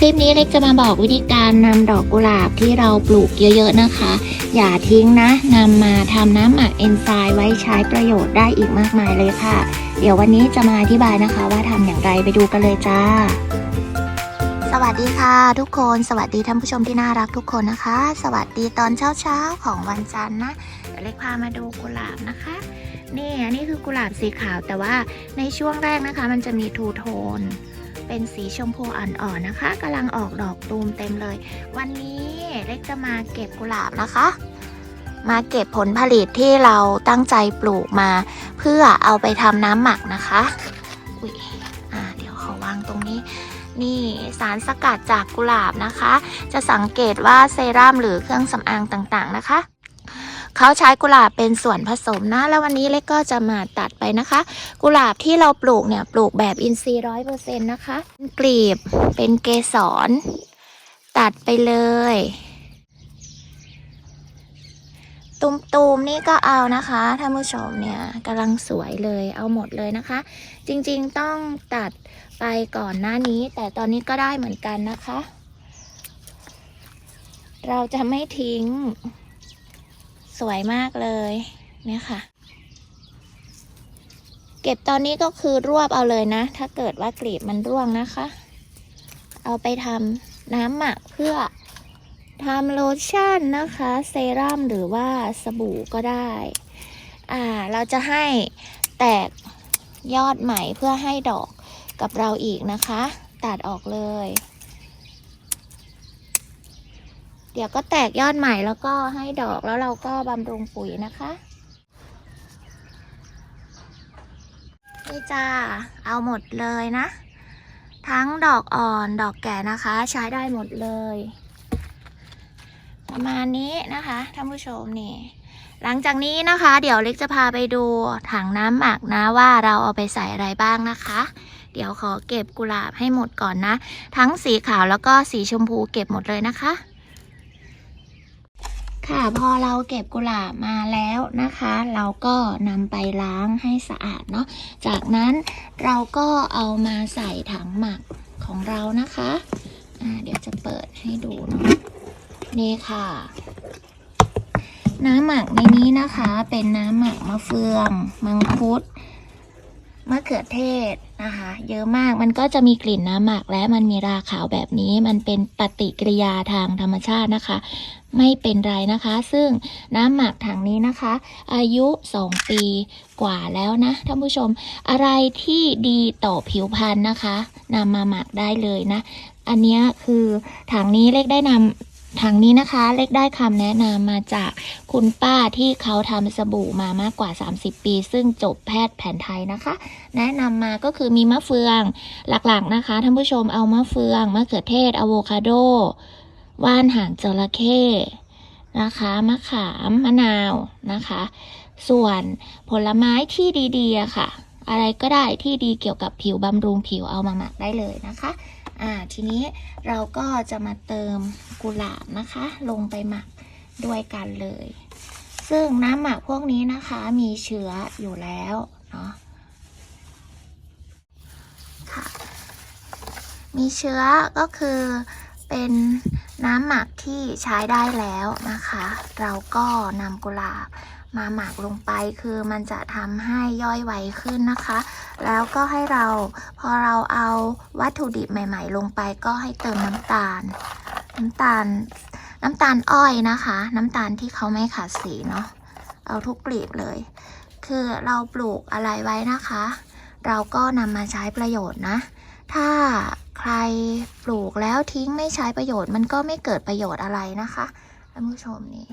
คลิปนี้เล็กจะมาบอกวิธีการนำดอกกุหลาบที่เราปลูกเยอะๆนะคะ อย่าทิ้งนะนำมาทำน้ำหมักเอนไซม์ไว้ใช้ประโยชน์ได้อีกมากมายเลยค่ะ เดี๋ยววันนี้จะมาอธิบายนะคะ ว่าทำอย่างไรไปดูกันเลยจ้า สวัสดีค่ะ ทุกคนสวัสดีท่านผู้ชมที่น่ารักทุกคนนะคะ สวัสดีตอนเช้าๆของวันจันทร์นะเล็กพามาดูกุหลาบนะคะนี่อันนี้คือกุหลาบสีขาวแต่ว่าในช่วงแรกนะคะ มันจะมีทูโทน เป็นสีชมพูอ่อนๆนะคะกำลังออกดอกตูมเต็มเลย วันนี้เล็กจะมาเก็บกุหลาบนะคะ มาเก็บผลผลิตที่เราตั้งใจปลูกมา เพื่อเอาไปทำน้ำหมักนะคะอุ๊ยอ่าเดี๋ยวขอวางตรงนี้นี่สารสกัดจากกุหลาบนะคะ จะสังเกตว่าเซรั่มหรือเครื่องสำอางต่างๆนะคะ เขาใช้กุหลาบเป็นส่วนผสมนะ แล้ววันนี้เล็กก็จะมาตัดไปนะคะ กุหลาบที่เราปลูกเนี่ยปลูกแบบอินทรีย์ร้อยเปอร์เซ็นต์นะคะกลีบเป็นเกสร ตัดไปเลย ตุมๆนี่ก็เอานะคะท่านผู้ชมเนี่ยกำลังสวยเลยเอาหมดเลยนะคะ จริงๆต้องตัดไปก่อนหน้านี้ แต่ตอนนี้ก็ได้เหมือนกันนะคะ เราจะไม่ทิ้ง สวยมากเลยเนี่ยค่ะ เก็บตอนนี้ก็คือรวบเอาเลยนะ ถ้าเกิดว่ากลีบมันร่วงนะคะ เอาไปทำน้ำหมักเพื่อทำโลชั่นนะคะ เซรั่มหรือว่าสบู่ก็ได้ อ่า เราจะให้แตกยอดใหม่เพื่อให้ดอกกับเราอีกนะคะ ตัดออกเลย เดี๋ยวก็แตกยอดใหม่แล้วก็ให้ดอกแล้วเราก็บำรุงปุ๋ยนะคะนี่จ้าเอาหมดเลยนะ ทั้งดอกอ่อนดอกแก่นะคะ ใช้ได้หมดเลย ประมาณนี้นะคะท่านผู้ชมนี่ หลังจากนี้นะคะ เดี๋ยวเล็กจะพาไปดูถังน้ำหมักนะว่าเราเอาไปใส่อะไรบ้างนะคะ เดี๋ยวขอเก็บกุหลาบให้หมดก่อนนะ ทั้งสีขาวแล้วก็สีชมพูเก็บหมดเลยนะคะ ค่ะพอเราเก็บกุหลาบมาแล้วนะคะ เราก็นำไปล้างให้สะอาดเนาะจากนั้นเราก็เอามาใส่ถังหมักของเรานะคะเดี๋ยวจะเปิดให้ดูเนาะนี่ค่ะ น้ำหมักในนี้นะคะ เป็นน้ำหมักมะเฟือง มังคุด มะเขือเทศนะคะ เยอะมากมันก็จะมีกลิ่นน้ำหมักและมันมีราขาวแบบนี้ มันเป็นปฏิกิริยาทางธรรมชาตินะคะ ไม่เป็นไรนะคะ ซึ่งน้ำหมักถังนี้นะคะ อายุ 2 ปีกว่าแล้วนะท่านผู้ชม อะไรที่ดีต่อผิวพรรณนะคะนำมาหมักได้เลยนะ อันนี้คือถังนี้เล็กได้นำ ถังนี้นะคะเล็กได้คำแนะนำมาจากคุณป้าที่เขาทำสบู่มามากกว่า 30 ปี ซึ่งจบแพทย์แผนไทยนะคะ แนะนำมาก็คือมีมะเฟืองหลักๆนะคะท่านผู้ชมเอามะเฟืองมะเขือเทศอะโวคาโด ว่านหางจระเข้นะคะมะขามมะนาวนะคะ ส่วนผลไม้ที่ดีๆค่ะ อะไรก็ได้ที่ดีเกี่ยวกับผิวบำรุงผิวเอามาหมักได้เลยนะคะ อ่าทีนี้เราก็จะมาเติมกุหลาบนะคะ ลงไปหมักด้วยกันเลย ซึ่งน้ำหมักพวกนี้นะคะมีเชื้ออยู่แล้วเนาะค่ะมีเชื้อก็คือเป็นน้ำหมักที่ใช้ได้แล้วนะคะ เราก็นำกุหลาบ มาหมักลงไปคือมันจะทำให้ย่อยไวขึ้นนะคะ แล้วก็ให้เราพอเราเอาวัตถุดิบใหม่ ๆ ลงไปก็ให้เติมน้ำตาล น้ำตาลน้ำตาลอ้อยนะคะ น้ำตาลที่เขาไม่ขาดสีเนาะเอาทุกกลีบเลย คือเราปลูกอะไรไว้นะคะ เราก็นำมาใช้ประโยชน์นะ ถ้าใครปลูกแล้วทิ้งไม่ใช้ประโยชน์มันก็ไม่เกิดประโยชน์อะไรนะคะท่านผู้ชมนี่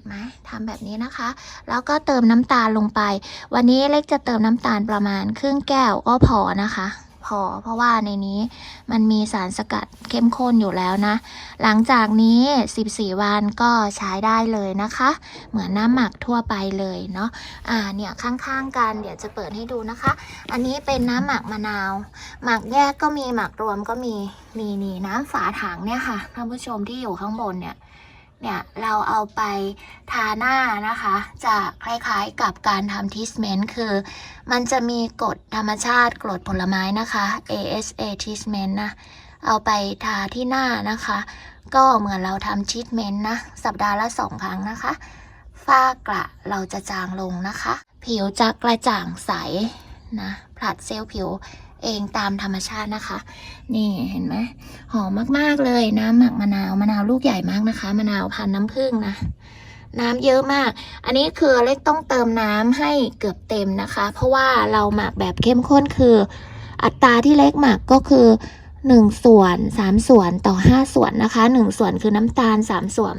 นไหมทำแบบนี้นะคะ แล้วก็เติมน้ำตาลลงไป วันนี้เล็กจะเติมน้ำตาลประมาณครึ่งแก้วก็พอนะคะ พอเพราะว่าในนี้มันมีสารสกัดเข้มข้นอยู่แล้วนะ หลังจากนี้ 14 วันก็ใช้ได้เลยนะคะ เหมือนน้ำหมักทั่วไปเลยเนาะอ่าเนี่ยข้างๆกันเดี๋ยวจะเปิดให้ดูนะคะ อันนี้เป็นน้ำหมักมะนาว หมักแยกก็มีหมักรวมก็มีนี่นี่น้ำฝาถังเนี่ยค่ะท่านผู้ชมที่อยู่ข้างบนเนี่ย เนี่ยเราเอาไปทาหน้านะคะ จะคล้ายๆกับการทำทิสเมนต์คือ มันจะมีกรดธรรมชาติกรดผลไม้นะคะ ASA ทิสเมนต์นะ เอาไปทาที่หน้านะคะ ก็เหมือนเราทำชีทเมนต์นะ สัปดาห์ละสองครั้งนะคะ ฝ้ากระเราจะจางลงนะคะ ผิวจะกระจ่างใสนะผลัดเซลล์ผิว เองตามธรรมชาตินะคะ นี่เห็นไหมหอมมากๆเลยน้ำหมักมะนาวมะนาวลูกใหญ่มากนะคะมะนาวพันน้ำผึ้งนะน้ำเยอะมาก อันนี้คือเล็กต้องเติมน้ำให้เกือบเต็มนะคะ เพราะว่าเราหมักแบบเข้มข้นคือ อัตราที่เล็กหมักก็คือ1ส่วน3ส่วนต่อ5ส่วนนะคะ1ส่วนคือน้ำตาล3ส่วน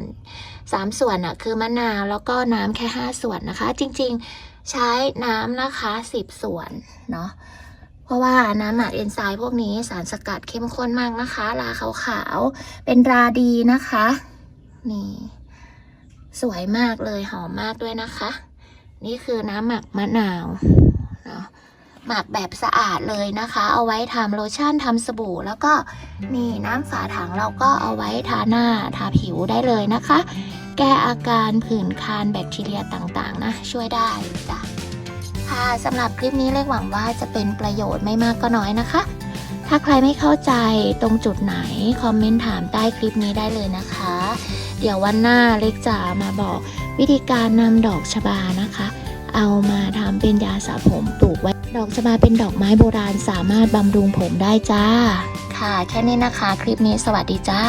3ส่วนอะคือมะนาวแล้วก็น้ำแค่5ส่วนนะคะ จริงๆใช้น้ำนะคะ10ส่วนเนาะ ราะว่าน้ำหมักเอนไซม์พวกนี้สารสกัดเข้มข้นมากนะคะ ราขาวๆ เป็นราดีนะคะ นี่ สวยมากเลยหอมมากด้วยนะคะ นี่คือน้ำหมักมะนาวเนาะหมักแบบสะอาดเลยนะคะ เอาไว้ทำโลชั่นทำสบู่ แล้วก็นี่น้ำฝาถังเราก็เอาไว้ทาหน้าทาผิวได้เลยนะคะ แก้อาการผื่นคันแบคทีเรียต่างๆนะ ช่วยได้จ้ะ ค่ะสำหรับคลิปนี้เล็กหวังว่าจะเป็นประโยชน์ไม่มากก็น้อยนะคะ ถ้าใครไม่เข้าใจตรงจุดไหน คอมเมนต์ถามใต้คลิปนี้ได้เลยนะคะ เดี๋ยววันหน้าเล็กจะมาบอกวิธีการนำดอกชบานะคะ เอามาทำเป็นยาสระผมปลูกไว้ ดอกชบาเป็นดอกไม้โบราณสามารถบำรุงผมได้จ้า ค่ะ แค่นี้นะคะ คลิปนี้สวัสดีจ้า